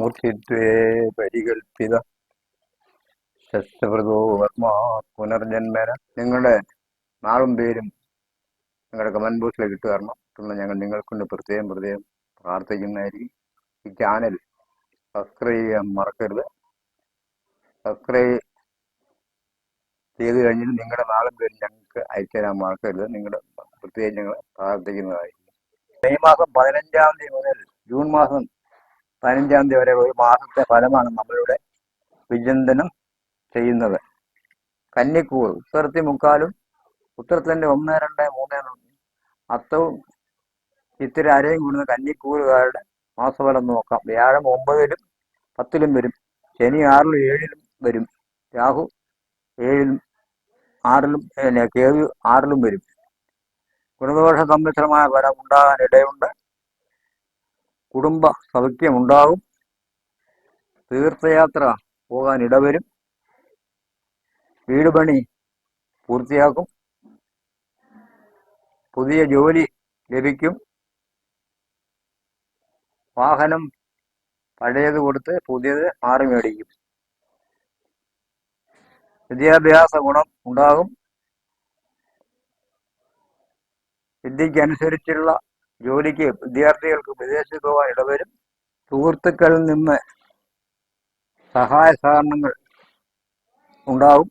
മൂർത്തിത്വേ പരികൽപ്പിത ശസ്ത്രവ്രതോ വർമാ പുനർജന്മന. നിങ്ങളുടെ നാളും പേരും നിങ്ങളുടെ കമന്റ് ബോക്സിലേക്ക് ഇട്ട് തരണം തുടർന്ന് ഞങ്ങൾ നിങ്ങൾക്കൊണ്ട് പ്രത്യേകം പ്രത്യേകം പ്രാർത്ഥിക്കുന്നതായിരിക്കും. ഈ ചാനൽ സബ്സ്ക്രൈബ് ചെയ്യാൻ മറക്കരുത്. സബ്സ്ക്രൈബ് ചെയ്ത് കഴിഞ്ഞിട്ട് നിങ്ങളുടെ നാളും പേരും ഞങ്ങൾക്ക് അയച്ചു തരാൻ മറക്കരുത്. നിങ്ങളുടെ പ്രത്യേകം ഞങ്ങൾ പ്രാർത്ഥിക്കുന്നതായിരിക്കും. മെയ് മാസം പതിനഞ്ചാം തീയതി മുതൽ ജൂൺ മാസം പതിനഞ്ചാം തീയതി വരെ ഒരു മാസത്തെ ഫലമാണ് നമ്മളിവിടെ വിചിന്തനം ചെയ്യുന്നത്. കന്നിക്കൂർ ഉത്തരത്തി മുക്കാലും ഉത്തരത്തിന്റെ ഒന്ന് രണ്ട് മൂന്ന് അത്തവും ഇത്തിരി അരയും കൂടുന്ന കന്നിക്കൂറുകാരുടെ മാസഫലം നോക്കാം. വ്യാഴം ഒമ്പതിലും പത്തിലും വരും. ശനി ആറിലും ഏഴിലും വരും. രാഹു ഏഴിലും ആറിലും കേതു ആറിലും വരും. ഗുണദോഷ സമ്മിശ്രമായ ഫലം ഉണ്ടാകാൻ ഇടയുണ്ട്. കുടുംബ സൗഖ്യമുണ്ടാകും. തീർത്ഥയാത്ര പോകാൻ ഇടവരും വീട് പണി പൂർത്തിയാക്കും. പുതിയ ജോലി ലഭിക്കും. വാഹനം പഴയത് കൊടുത്ത് പുതിയത് മാറി മേടിക്കും. വിദ്യാഭ്യാസ ഗുണം ഉണ്ടാകും. വിദ്യയ്ക്കനുസരിച്ചുള്ള ജോലിക്ക് വിദ്യാർത്ഥികൾക്ക് വിദേശത്ത് പോകാൻ ഇടവരും. സുഹൃത്തുക്കളിൽ നിന്ന് സഹായ സഹകരണങ്ങൾ ഉണ്ടാവും.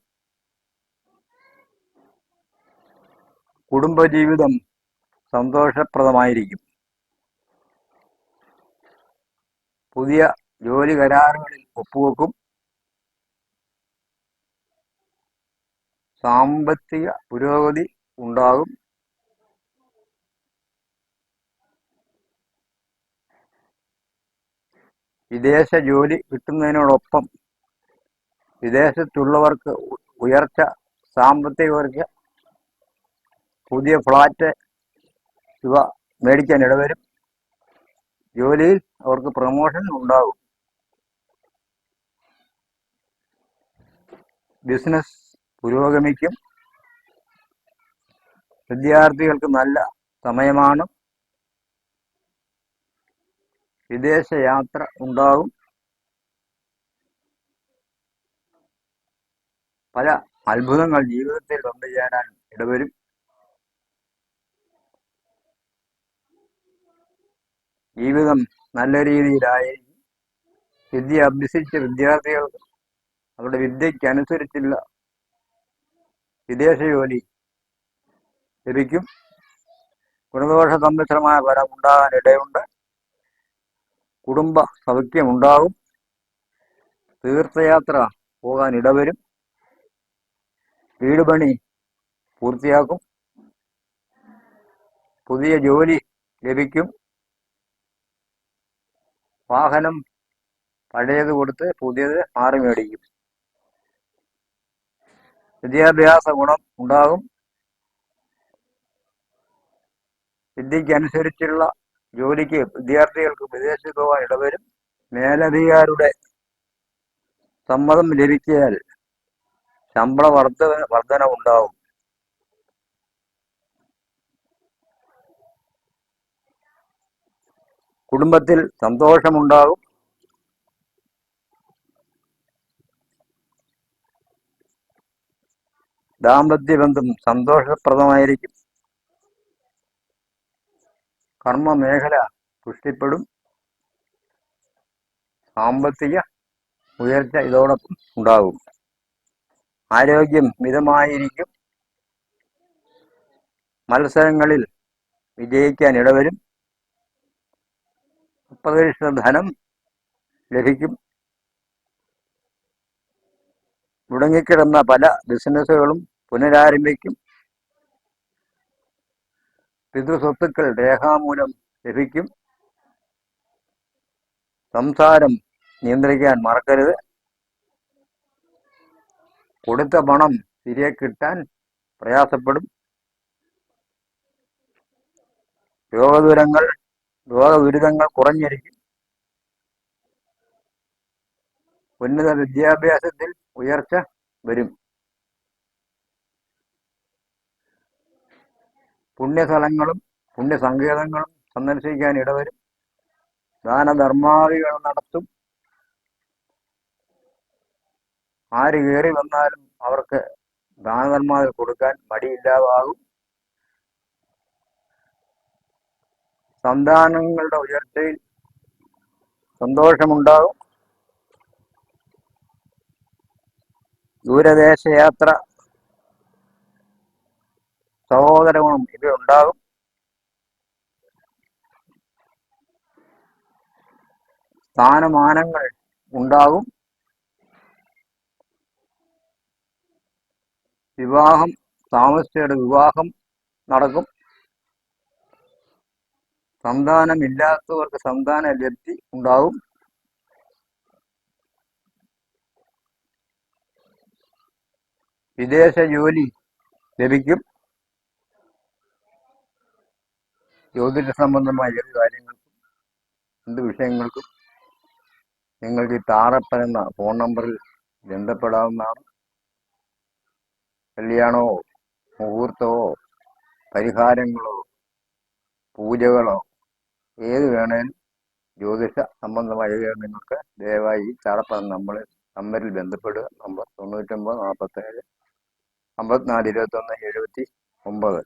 കുടുംബജീവിതം സന്തോഷപ്രദമായിരിക്കും. പുതിയ ജോലി കരാറുകളിൽ ഒപ്പുവെക്കും. സാമ്പത്തിക പുരോഗതി ഉണ്ടാകും. വിദേശ ജോലി കിട്ടുന്നതിനോടൊപ്പം വിദേശത്തുള്ളവർക്ക് ഉയർച്ച സാമ്പത്തിക ഉയർച്ച പുതിയ ഫ്ലാറ്റ് ഇവ മേടിക്കാൻ ഇടവരും. ജോലിയിൽ അവർക്ക് പ്രമോഷൻ ഉണ്ടാകും. ബിസിനസ് പുരോഗമിക്കും. വിദ്യാർത്ഥികൾക്ക് നല്ല സമയമാണ്. വിദേശ യാത്ര ഉണ്ടാകും പല അത്ഭുതങ്ങൾ ജീവിതത്തിൽ വന്നു ചേരാൻ ഇടവരും. ജീവിതം നല്ല രീതിയിലായിരിക്കും വിദ്യ അഭ്യസിച്ച വിദ്യാർത്ഥികൾക്ക് അവരുടെ വിദ്യയ്ക്കനുസരിച്ചുള്ള വിദേശ ജോലി ലഭിക്കും. ഗുണദോഷ സമ്മിശ്രമായ ഫലം ഉണ്ടാകാൻ ഇടയുണ്ട്. കുടുംബ സൗഖ്യമുണ്ടാകും. തീർത്ഥയാത്ര പോകാൻ ഇടവരും. വീട് പണി പൂർത്തിയാക്കും. പുതിയ ജോലി ലഭിക്കും. വാഹനം പഴയത് കൊടുത്ത് പുതിയത് മാറി മേടിക്കും. വിദ്യാഭ്യാസ ഗുണം ഉണ്ടാകും. വിദ്യയ്ക്കനുസരിച്ചുള്ള ജോലിക്ക് വിദ്യാർത്ഥികൾക്ക് വിദേശത്ത് ഇടവരും മേലധികാരുടെ സമ്മതം ലഭിച്ചാൽ ശമ്പള വർദ്ധ വർധന ഉണ്ടാവും കുടുംബത്തിൽ സന്തോഷമുണ്ടാകും. ദാമ്പത്യ ബന്ധം സന്തോഷപ്രദമായിരിക്കും. കർമ്മ മേഖല പുഷ്ടിപ്പെടും സാമ്പത്തിക ഉയർച്ച ഇതോടൊപ്പം ഉണ്ടാകും. ആരോഗ്യം മിതമായിരിക്കും. മത്സരങ്ങളിൽ വിജയിക്കാൻ ഇടവരും. അപ്രതീക്ഷിത ധനം ലഭിക്കും. മുടങ്ങിക്കിടന്ന പല ബിസിനസ്സുകളും പുനരാരംഭിക്കും. പിതൃസ്വത്തുക്കൾ രേഖാമൂലം ലഭിക്കും. സംസാരം നിയന്ത്രിക്കാൻ മറക്കരുത്. കൊടുത്ത പണം തിരികെ കിട്ടാൻ പ്രയാസപ്പെടും. രോഗദുരങ്ങൾ രോഗദുരിതങ്ങൾ കുറഞ്ഞിരിക്കും. ഉന്നത വിദ്യാഭ്യാസത്തിൽ ഉയർച്ച വരും. പുണ്യസ്ഥലങ്ങളും പുണ്യസങ്കേതങ്ങളും സന്ദർശിക്കാൻ ഇടവരും. ദാനധർമാദികൾ നടത്തും. ആര് കയറി വന്നാലും അവർക്ക് ദാനധർമാദികൾ കൊടുക്കാൻ മടിയില്ലാതാകും. സന്താനങ്ങളുടെ ഉയർച്ചയിൽ സന്തോഷമുണ്ടാകും. ദൂരദേശ യാത്ര സഹോദരങ്ങളും ഇവയുണ്ടാകും സ്ഥാനമാനങ്ങൾ ഉണ്ടാകും. വിവാഹം താമസിച്ചയുടെ വിവാഹം നടക്കും. സന്താനമില്ലാത്തവർക്ക് സന്താന ലബ്ധി ഉണ്ടാകും. വിദേശ ജോലി ലഭിക്കും. ജ്യോതിഷ സംബന്ധമായ ഏത് കാര്യങ്ങൾക്കും എന്ത് വിഷയങ്ങൾക്കും നിങ്ങൾക്ക് ഈ താറപ്പൻ എന്ന ഫോൺ നമ്പറിൽ ബന്ധപ്പെടാവുന്നതാണ്. കല്യാണമോ മുഹൂർത്തമോ പരിഹാരങ്ങളോ പൂജകളോ ഏത് വേണേലും ജ്യോതിഷ സംബന്ധമായ നിങ്ങൾക്ക് ദയവായി ഈ താറപ്പൻ നമ്മൾ നമ്പറിൽ ബന്ധപ്പെടുക. നമ്പർ തൊണ്ണൂറ്റൊമ്പത് നാൽപ്പത്തേഴ് അമ്പത്തിനാല് ഇരുപത്തൊന്ന് എഴുപത്തി ഒമ്പത്.